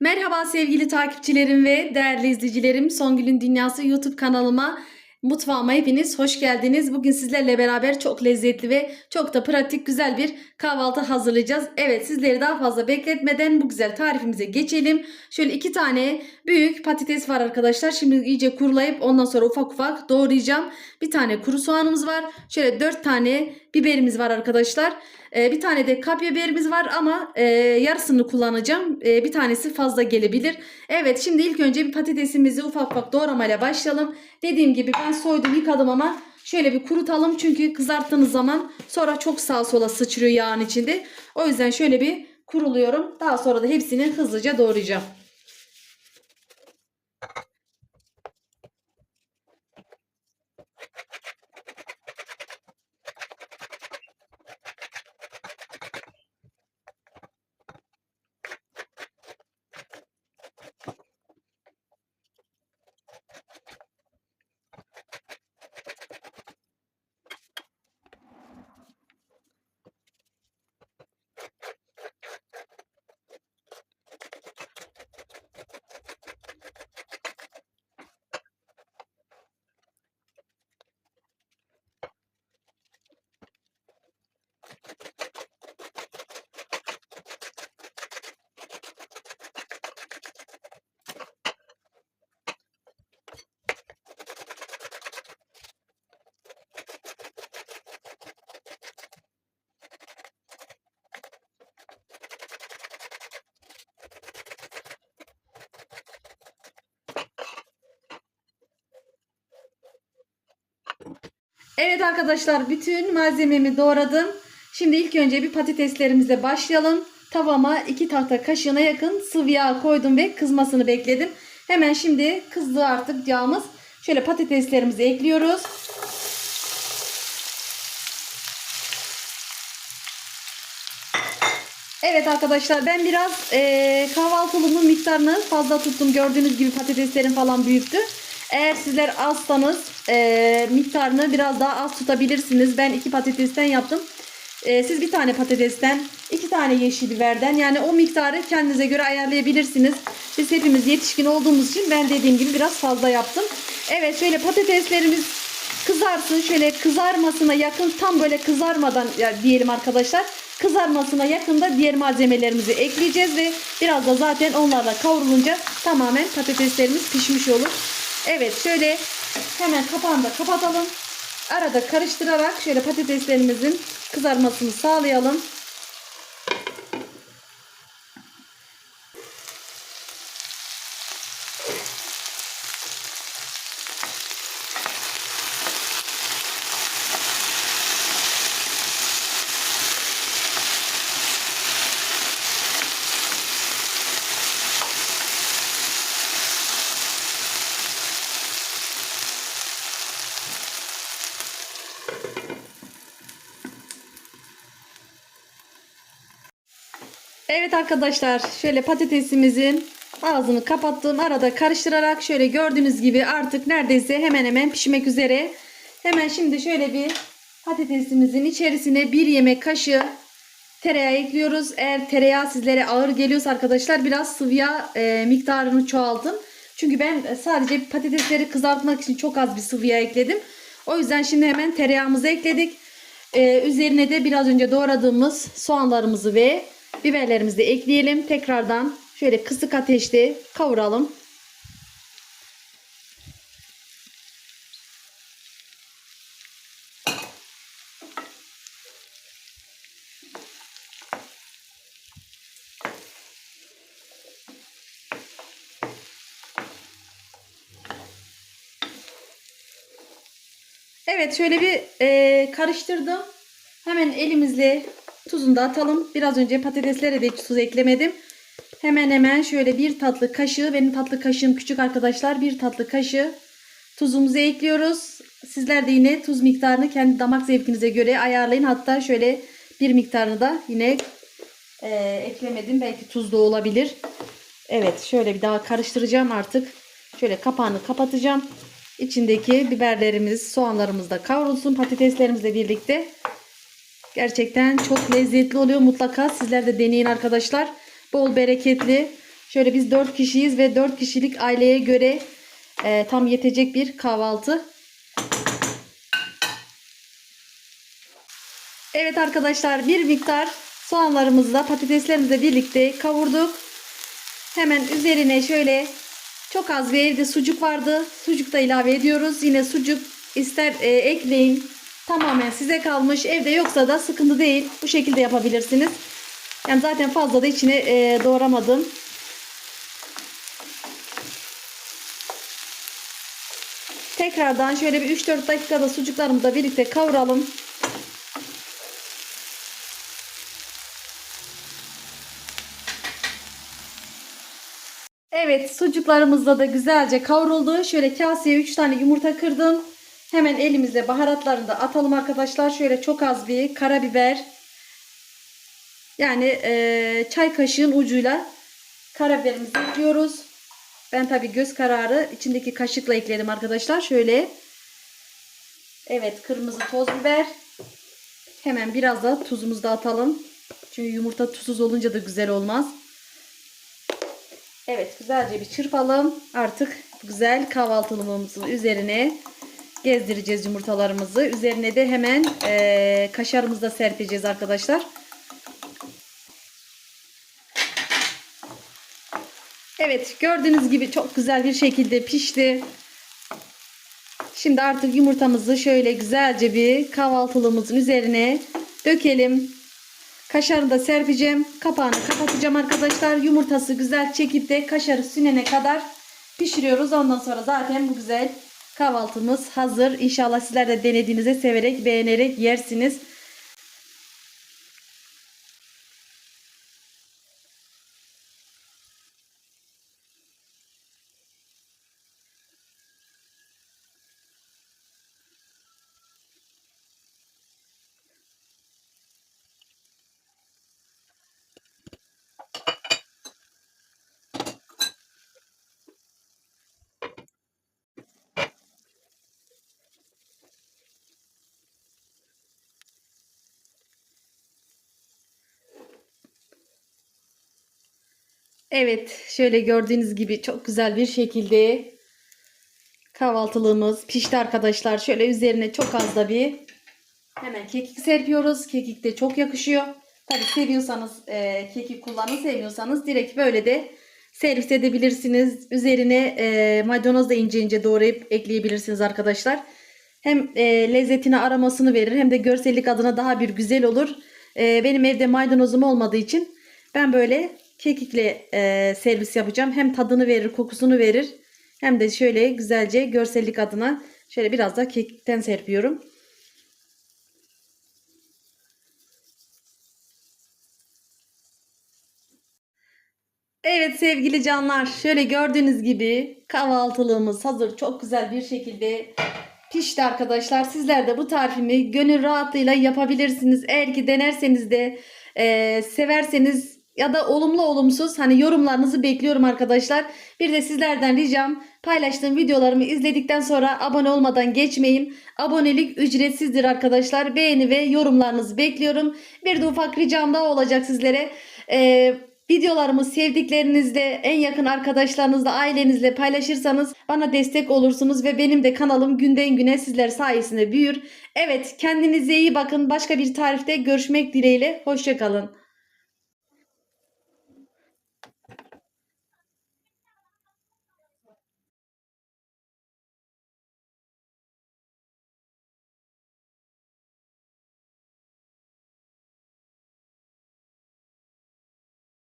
Merhaba sevgili takipçilerim ve değerli izleyicilerim. Songül'ün Dünyası YouTube kanalıma, mutfağıma hepiniz hoş geldiniz. Bugün sizlerle beraber çok lezzetli ve çok da pratik güzel bir kahvaltı hazırlayacağız. Evet sizleri daha fazla bekletmeden bu güzel tarifimize geçelim. Şöyle iki tane büyük patates var arkadaşlar. Şimdi iyice kurulayıp ondan sonra ufak ufak doğrayacağım. Bir tane kuru soğanımız var. Şöyle dört tane biberimiz var arkadaşlar. Ee, bir tane de kapya biberimiz var ama e, yarısını kullanacağım. E, bir tanesi fazla gelebilir. Evet şimdi ilk önce bir patatesimizi ufak ufak doğramayla başlayalım. Dediğim gibi ben soydum yıkadım ama şöyle bir kurutalım. Çünkü kızarttığınız zaman sonra çok sağa sola sıçrıyor yağın içinde. O yüzden şöyle bir kuruluyorum. Daha sonra da hepsini hızlıca doğrayacağım. Evet arkadaşlar bütün malzememi doğradım. Şimdi ilk önce bir patateslerimize başlayalım. Tavama 2 tahta kaşığına yakın sıvı yağ koydum ve kızmasını bekledim. Hemen şimdi kızdı artık yağımız. Şöyle patateslerimizi ekliyoruz. Evet arkadaşlar ben biraz e, kahvaltılığımın miktarını fazla tuttum. Gördüğünüz gibi patateslerim falan büyüktü. Eğer sizler azsanız e, miktarını biraz daha az tutabilirsiniz. Ben iki patatesten yaptım. E, siz bir tane patatesten, iki tane yeşil biberden yani o miktarı kendinize göre ayarlayabilirsiniz. Biz hepimiz yetişkin olduğumuz için ben dediğim gibi biraz fazla yaptım. Evet şöyle patateslerimiz kızarsın. Şöyle kızarmasına yakın tam böyle kızarmadan ya, diyelim arkadaşlar. Kızarmasına yakında diğer malzemelerimizi ekleyeceğiz ve biraz da zaten onlarla kavrulunca tamamen patateslerimiz pişmiş olur. Evet şöyle hemen kapağını da kapatalım. Arada karıştırarak şöyle patateslerimizin kızarmasını sağlayalım. Evet arkadaşlar şöyle patatesimizin ağzını kapattım. Arada karıştırarak şöyle gördüğünüz gibi artık neredeyse hemen hemen pişmek üzere. Hemen şimdi şöyle bir patatesimizin içerisine bir yemek kaşığı tereyağı ekliyoruz. Eğer tereyağı sizlere ağır geliyorsa arkadaşlar biraz sıvı yağ e, miktarını çoğaltın. Çünkü ben sadece patatesleri kızartmak için çok az bir sıvı yağ ekledim. O yüzden şimdi hemen tereyağımızı ekledik. Ee, üzerine de biraz önce doğradığımız soğanlarımızı ve biberlerimizi ekleyelim. Tekrardan şöyle kısık ateşte kavuralım. Evet şöyle bir e, karıştırdım. Hemen elimizle tuzunu da atalım. Biraz önce patateslere de tuz eklemedim. Hemen hemen şöyle bir tatlı kaşığı. Benim tatlı kaşığım küçük arkadaşlar. Bir tatlı kaşığı tuzumuzu ekliyoruz. Sizler de yine tuz miktarını kendi damak zevkinize göre ayarlayın. Hatta şöyle bir miktarını da yine e, eklemedim. Belki tuz da olabilir. Evet şöyle bir daha karıştıracağım artık. Şöyle kapağını kapatacağım. İçindeki biberlerimiz, soğanlarımız da kavrulsun patateslerimizle birlikte. Gerçekten çok lezzetli oluyor. Mutlaka sizler de deneyin arkadaşlar. Bol bereketli. Şöyle biz 4 kişiyiz ve 4 kişilik aileye göre e, tam yetecek bir kahvaltı. Evet arkadaşlar bir miktar soğanlarımızla patateslerimizle birlikte kavurduk. Hemen üzerine şöyle çok az bir evde sucuk vardı. Sucuk da ilave ediyoruz. Yine sucuk ister e, ekleyin. Tamamen size kalmış. Evde yoksa da sıkıntı değil. Bu şekilde yapabilirsiniz. Yani zaten fazla da içine e, doğramadım. Tekrardan şöyle bir 3-4 dakikada sucuklarımızı da birlikte kavuralım. Evet sucuklarımızla da güzelce kavruldu. Şöyle kaseye 3 tane yumurta kırdım. Hemen elimizle baharatlarını da atalım arkadaşlar. Şöyle çok az bir karabiber. Yani e, çay kaşığın ucuyla karabiberimizi ekliyoruz. Ben tabi göz kararı içindeki kaşıkla ekledim arkadaşlar. Şöyle. Evet kırmızı toz biber. Hemen biraz da tuzumuzu da atalım. Çünkü yumurta tuzsuz olunca da güzel olmaz. Evet güzelce bir çırpalım. Artık güzel kahvaltılığımızın üzerine gezdireceğiz yumurtalarımızı. Üzerine de hemen e, kaşarımızı da serpeceğiz arkadaşlar. Evet gördüğünüz gibi çok güzel bir şekilde pişti. Şimdi artık yumurtamızı şöyle güzelce bir kahvaltılığımızın üzerine dökelim. Kaşarını da serpeceğim. Kapağını kapatacağım arkadaşlar. Yumurtası güzel çekip de kaşarı sünene kadar pişiriyoruz. Ondan sonra zaten bu güzel kahvaltımız hazır. İnşallah sizler de denediğinizde severek beğenerek yersiniz. Evet, şöyle gördüğünüz gibi çok güzel bir şekilde kahvaltılığımız pişti arkadaşlar. Şöyle üzerine çok az da bir hemen kekik serpiyoruz. Kekik de çok yakışıyor. Tabi seviyorsanız e, kekik kullanın, sevmiyorsanız direkt böyle de servis edebilirsiniz. Üzerine e, maydanoz da ince ince doğrayıp ekleyebilirsiniz arkadaşlar. Hem e, lezzetine aromasını verir hem de görsellik adına daha bir güzel olur. E, benim evde maydanozum olmadığı için ben böyle kekikle e, servis yapacağım. Hem tadını verir, kokusunu verir. Hem de şöyle güzelce görsellik adına şöyle biraz da kekikten serpiyorum. Evet sevgili canlar şöyle gördüğünüz gibi kahvaltılığımız hazır çok güzel bir şekilde pişti arkadaşlar. Sizler de bu tarifimi gönül rahatlığıyla yapabilirsiniz. Eğer ki denerseniz de e, severseniz ya da olumlu olumsuz hani yorumlarınızı bekliyorum arkadaşlar. Bir de sizlerden ricam paylaştığım videolarımı izledikten sonra abone olmadan geçmeyin. Abonelik ücretsizdir arkadaşlar. Beğeni ve yorumlarınızı bekliyorum. Bir de ufak ricam daha olacak sizlere. Ee, videolarımı sevdiklerinizle, en yakın arkadaşlarınızla, ailenizle paylaşırsanız bana destek olursunuz ve benim de kanalım günden güne sizler sayesinde büyür. Evet kendinize iyi bakın. Başka bir tarifte görüşmek dileğiyle. Hoşçakalın.